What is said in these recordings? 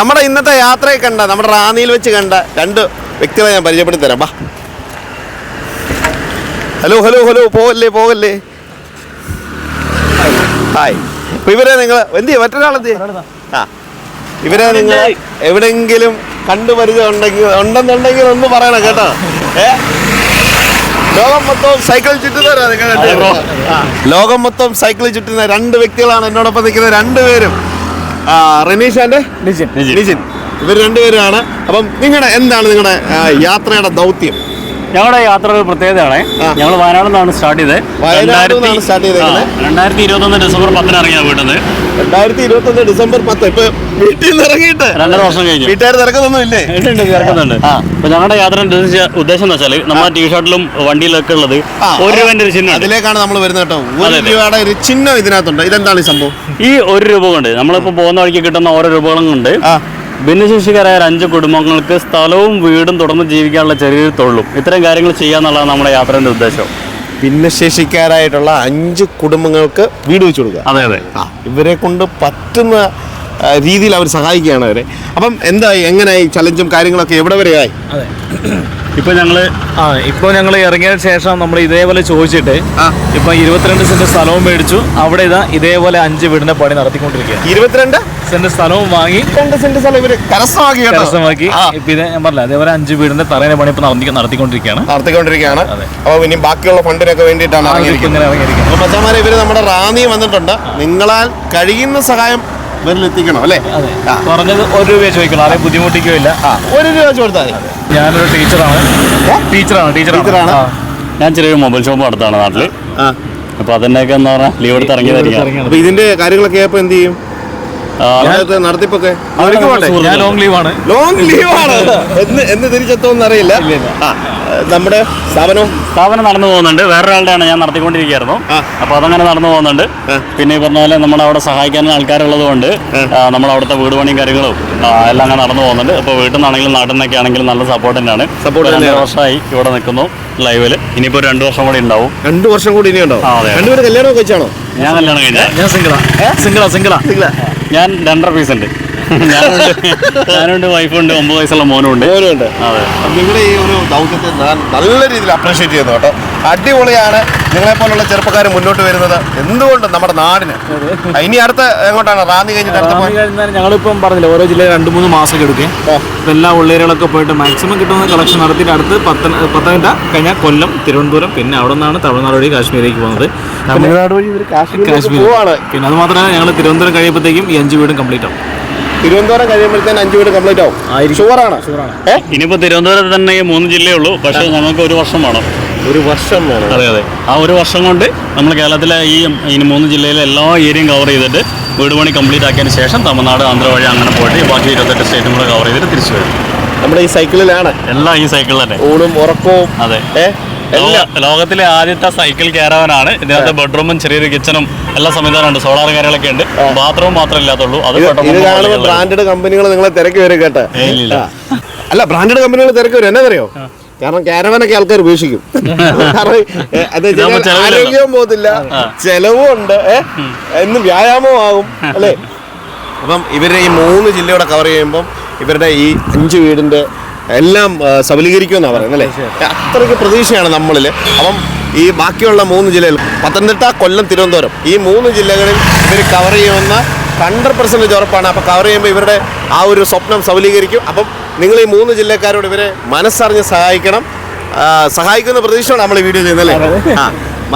നമ്മുടെ ഇന്നത്തെ യാത്രയെ കണ്ട നമ്മുടെ റാന്നിയിൽ വെച്ച് കണ്ട രണ്ട് വ്യക്തികളെ ഞാൻ പരിചയപ്പെടുത്തി തരാം ബാ ഹലോ ഹലോ ഹലോ പോകല്ലേ പോകല്ലേ? ഹായ്. അപ്പൊ ഇവരെ നിങ്ങൾ എന്ത് ചെയ്യും മറ്റൊരാളെന്ത് ആ. ഇവരെ നിങ്ങൾ എവിടെങ്കിലും കണ്ടു പരിചയം ഉണ്ടെങ്കിൽ ഉണ്ടെന്നുണ്ടെങ്കിൽ ഒന്ന് പറയണം കേട്ടോ. ഏ? ലോകം മൊത്തം സൈക്കിൾ ചുറ്റുന്നവരാ നിങ്ങൾ. ലോകം മൊത്തം സൈക്കിൾ ചുറ്റുന്ന രണ്ട് വ്യക്തികളാണ് എന്നോടൊപ്പം നിൽക്കുന്ന രണ്ടുപേരും റനീഷ് ആൻഡ് നിജിൻ. നിജിൻ. ഇവർ രണ്ടുപേരാണ്. അപ്പം നിങ്ങളുടെ എന്താണ് നിങ്ങളുടെ യാത്രയുടെ ദൗത്യം? ഞങ്ങളുടെ യാത്ര ഒരു പ്രത്യേകതയാണ്. ഞങ്ങൾ വയനാട് നിന്നാണ് സ്റ്റാർട്ട് ചെയ്തത്? രണ്ടായിരത്തി ഇരുപത്തി ഒന്ന് ഡിസംബർ പത്തിന് ഇറങ്ങിയാ വീട്ടിൽ നിന്ന് രണ്ടായിരത്തി ഇരുപത്തി ഒന്ന് ഡിസംബർ പത്ത്. ഇപ്പൊ വീട്ടിൽ നിന്ന് ഇറങ്ങിയിട്ട്. രണ്ടര വർഷം കഴിഞ്ഞു. വീട്ടുകാർ തിരക്കൊന്നും ഇല്ലേ തിരക്കുന്നുണ്ട് അപ്പൊ ഞങ്ങളുടെ യാത്ര ഉദ്ദേശം എന്ന് വെച്ചാൽ നമ്മുടെ ടീഷർട്ടിലും വണ്ടിയിലൊക്കെ ഉള്ളത് ഒരു രൂപന്റെ ഒരു ചിഹ്നം അതിലേക്കാണ് നമ്മൾ വരുന്നത് കേട്ടോ. ഒരു. രൂപയുടെ ഒരു ചിഹ്നം ഇതിനകത്തുണ്ട്. ഇതെന്താണ് ഈ സംഭവം? ഈ ഒരു രൂപ കൊണ്ട് നമ്മളിപ്പോ പോകുന്ന വഴിക്ക് കിട്ടുന്ന ഓരോ രൂപകളും കൊണ്ട് ഭിന്നശേഷിക്കാരായ അഞ്ച് കുടുംബങ്ങൾക്ക് സ്ഥലവും വീടും തുടർന്ന് ജീവിക്കാനുള്ള ചെറിയ തൊഴിലും. ഇത്തരം കാര്യങ്ങൾ ചെയ്യാന്നുള്ളതാണ് നമ്മുടെ യാത്രയുടെ ഉദ്ദേശം. ഭിന്നശേഷിക്കാരായിട്ടുള്ള അഞ്ച് കുടുംബങ്ങൾക്ക് വീട് വെച്ചു കൊടുക്കുക. അതെ അതെ. ആ ഇവരെ കൊണ്ട് പറ്റുന്ന രീതിയിൽ അവർ സഹായിക്കുകയാണ് അവരെ. അപ്പം എന്തായി? എങ്ങനെയായി ചലഞ്ചും കാര്യങ്ങളൊക്കെ എവിടെ വരെയായി അതെ. ഇപ്പൊ ഞങ്ങൾ ആ ഇപ്പൊ ഞങ്ങൾ ഇറങ്ങിയ ശേഷം നമ്മൾ ഇതേപോലെ ചോദിച്ചിട്ട്. ഇപ്പൊ ഇരുപത്തിരണ്ട് സെന്റ് സ്ഥലവും മേടിച്ചു. അവിടെ ഇതാ ഇതേപോലെ അഞ്ച് വീടിന്റെ പണി നടത്തിക്കൊണ്ടിരിക്കുക ഇരുപത്തിരണ്ട്? സെന്റ് സ്ഥലവും വാങ്ങി രണ്ട് സെന്റ് സ്ഥലം ഇവർ കരസ്ഥമാക്കി കരസ്ഥമാക്കി. ഇപ്പൊ ഇത് ഞാൻ പറഞ്ഞില്ല അതേപോലെ അഞ്ച് വീടിന്റെ തറയുടെ പണി ഇപ്പൊ നടത്തി നടത്തിക്കൊണ്ടിരിക്കുകയാണ്. നടത്തിക്കൊണ്ടിരിക്കുകയാണ്. അപ്പൊ ഇനി ബാക്കിയുള്ള ഫണ്ടിനൊക്കെ വേണ്ടിയിട്ടാണ് ഇറങ്ങിയിരിക്കുന്നത്. ഇവർ നമ്മുടെ റാന്നി വന്നിട്ടുണ്ട്. നിങ്ങളാൽ കഴിയുന്ന സഹായം ഇവരിൽ അല്ലേ? പറഞ്ഞത് കുറഞ്ഞത് ഒരു രൂപ ചോദിക്കണം ആരെയും ബുദ്ധിമുട്ടിക്കുകയില്ല ഒരു രൂപ ചോദിച്ചാൽ കൊടുത്താൽ മതി. ഞാനൊരു ടീച്ചറാണ്. ടീച്ചറാണ് ടീച്ചറാണ്? ടീച്ചറാണ്? ഞാൻ ചെറിയൊരു മൊബൈൽ ഷോപ്പ് നടത്താണ് നാട്ടിൽ അപ്പൊ അതിന്റെയൊക്കെ എന്താ പറയാ ലീവ് എടുത്ത് ഇറങ്ങി അപ്പൊ ഇതിന്റെ കാര്യങ്ങളൊക്കെ അപ്പൊ എന്ത് ചെയ്യും? നടത്തിപ്പൊക്കെ? ലോങ് ലീവ് ഞാൻ ലോങ് ലീവാണ് ലോങ് ലീവാണ് എന്ന് എന്ന് ആ, നമ്മുടെ സ്ഥാപനം സ്ഥാപനം നടന്നു പോകുന്നുണ്ട്. വേറൊരാളുടെയാണ് ഞാൻ നടത്തിക്കൊണ്ടിരിക്കുകയായിരുന്നു. അപ്പോൾ അപ്പൊ അതങ്ങനെ നടന്നു പോകുന്നുണ്ട്. പിന്നെ ഈ പറഞ്ഞ പോലെ നമ്മുടെ അവിടെ സഹായിക്കാൻ ആൾക്കാരുള്ളത് കൊണ്ട് നമ്മൾ അവിടുത്തെ വീട് പണിയും കാര്യങ്ങളും എല്ലാം അങ്ങനെ നടന്നു പോകുന്നുണ്ട്. അപ്പോൾ വീട്ടിൽ നിന്നാണെങ്കിലും നാട്ടിൽ നിന്നൊക്കെ ആണെങ്കിലും നല്ല സപ്പോർട്ട് തന്നെയാണ്. സപ്പോർട്ട് രണ്ട് വർഷമായി ഇവിടെ നിൽക്കുന്നു ലൈവിൽ. ഇനിയിപ്പോ രണ്ടു വർഷം കൂടി ഉണ്ടാവും. രണ്ടു വർഷം കൂടി ഇനി ഉണ്ടാവും രണ്ടുപേരും കല്യാണം കഴിച്ചാണോ? ഞാൻ കല്യാണം കഴിഞ്ഞാൽ ഞാൻ സിംഗിളാ. സിംഗിളാ സിംഗിളാ. ഞാൻ രണ്ടര പീസ് ഉണ്ട്. ഞാനുണ്ട്. വൈഫുണ്ട് ഒമ്പത് വയസ്സുള്ള മോനും ഉണ്ട് ഓരോണ്ട് അതെ നിങ്ങളുടെ ഈ ഒരു ദൗത്യത്തെ ഞാൻ നല്ല രീതിയിൽ അപ്രീഷിയേറ്റ് ചെയ്യുന്നു കേട്ടോ. അടിപൊളിയാണ് നിങ്ങളെ പോലുള്ള ചെറുപ്പക്കാർ മുന്നോട്ട് വരുന്നത്. എന്തുകൊണ്ടും നമ്മുടെ നാടിന്? ഇനി അടുത്ത എങ്ങോട്ടാണ്? റാന്നി കഴിഞ്ഞിട്ട് അടുത്ത ഞങ്ങളിപ്പം പറഞ്ഞില്ല ഓരോ ജില്ലയിൽ രണ്ട് മൂന്ന് മാസം എടുക്കും. ഇപ്പം എല്ലാ ഉള്ളേരികളൊക്കെ പോയിട്ട് മാക്സിമം കിട്ടുന്ന കളക്ഷൻ നടത്തിയിട്ട് അടുത്ത് പത്തന പത്തനംതിട്ട കഴിഞ്ഞാൽ കൊല്ലം തിരുവനന്തപുരം പിന്നെ അവിടെ നിന്നാണ് തമിഴ്നാട് വഴി കാശ്മീരിലേക്ക് പോകുന്നത്. തമിഴ്നാട് വഴി കാശ്മീർ പോവാണ്. പിന്നെ അത് മാത്രമല്ല ഞങ്ങൾ തിരുവനന്തപുരം കഴിയുമ്പോഴത്തേക്കും ഈ അഞ്ച് വീടും കംപ്ലീറ്റ് ആവും. തിരുവനന്തപുരം കഴിയുമ്പോഴത്തേന് അഞ്ച് വീട് കംപ്ലീറ്റ് ആവും. ഷുവറാണ് ഇനിയിപ്പോ തിരുവനന്തപുരത്ത് തന്നെ ഈ മൂന്ന് ജില്ലയേ ഉള്ളൂ. പക്ഷേ നമുക്ക് ഒരു വർഷം വേണം. ഒരു വർഷം വേണം. അതെ അതെ. ആ ഒരു വർഷം കൊണ്ട് നമ്മൾ കേരളത്തിലെ ഈ ഇനി മൂന്ന് ജില്ലയിലെ എല്ലാ ഏരിയയും കവർ ചെയ്തിട്ട് വീട് പണി കംപ്ലീറ്റ് ആക്കിയതിന് ശേഷം തമിഴ്നാട് ആന്ധ്ര വഴി അങ്ങനെ പോയിട്ട് ബാക്കി ഇരുപത്തെട്ട് സ്റ്റേറ്റും കൂടെ കവർ ചെയ്തിട്ട് തിരിച്ചു വരും. നമ്മുടെ ഈ സൈക്കിളിലാണ് എല്ലാം ഈ സൈക്കിളിൽ തന്നെ. ഊണും ഉറക്കവും. അതെ. ഏ? എല്ലാം ലോക- ലോകത്തിലെ ആദ്യത്തെ സൈക്കിൾ കയറാനാണ് ഇതിനകത്ത് ബെഡ്റൂമും ചെറിയൊരു കിച്ചണും എല്ലാ സംവിധാനമുണ്ട് സോളാർ കാര്യങ്ങളൊക്കെ ഉണ്ട്. ബാത്റൂം മാത്രം ഇല്ലാത്തുള്ളൂ. അത് ബ്രാൻഡഡ് കമ്പനികൾ നിങ്ങളെ തിരക്കി വരും കേട്ടോ. അല്ല ബ്രാൻഡഡ് കമ്പനികൾ തിരക്കി വരും. എന്നറിയോ? കാരണം കാരവനൊക്കെ ആൾക്കാർ ഉപേക്ഷിക്കും. കാരണം ആരോഗ്യവും പോകത്തില്ല. ചെലവും ഉണ്ട്. എന്നും വ്യായാമവും ആകും. അല്ലേ? അപ്പം ഇവരുടെ ഈ മൂന്ന് ജില്ലയുടെ കവർ ചെയ്യുമ്പം ഇവരുടെ ഈ അഞ്ച് വീടിന്റെ എല്ലാം സബലീകരിക്കുമെന്നാണ് പറയുന്നത് അല്ലേ? അത്രയ്ക്ക് പ്രതീക്ഷയാണ് നമ്മളിൽ അപ്പം ഈ ബാക്കിയുള്ള മൂന്ന് ജില്ലകൾ പത്തനംതിട്ട കൊല്ലം തിരുവനന്തപുരം ഈ മൂന്ന് ജില്ലകളിൽ ഇവർ കവർ ചെയ്യുമെന്ന ഹൺഡ്രഡ് പെർസെന്റേജ് ഉറപ്പാണ്. അപ്പോൾ കവർ ചെയ്യുമ്പോൾ ഇവരുടെ ആ ഒരു സ്വപ്നം സബലീകരിക്കും. അപ്പം നിങ്ങൾ ഈ മൂന്ന് ജില്ലക്കാരോട് ഇവരെ മനസ്സറിഞ്ഞ് സഹായിക്കണം. സഹായിക്കുന്ന പ്രതീക്ഷയാണ് നമ്മൾ ഈ വീഡിയോ ചെയ്യുന്നത് അല്ലേ? ആ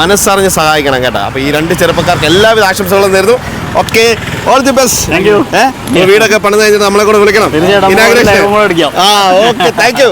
മനസ്സറിഞ്ഞ് സഹായിക്കണം കേട്ടോ. അപ്പോൾ ഈ രണ്ട് ചെറുപ്പക്കാർക്ക് എല്ലാവിധ ആശംസകളും നേരുന്നു. Okay. All the best Thank you. വീടൊക്കെ പണിത് കഴിഞ്ഞിട്ട് നമ്മളെ കൂടെ വിളിക്കണം. ഇനാഗ്രേഷൻ. ആ ഓക്കെ. Thank you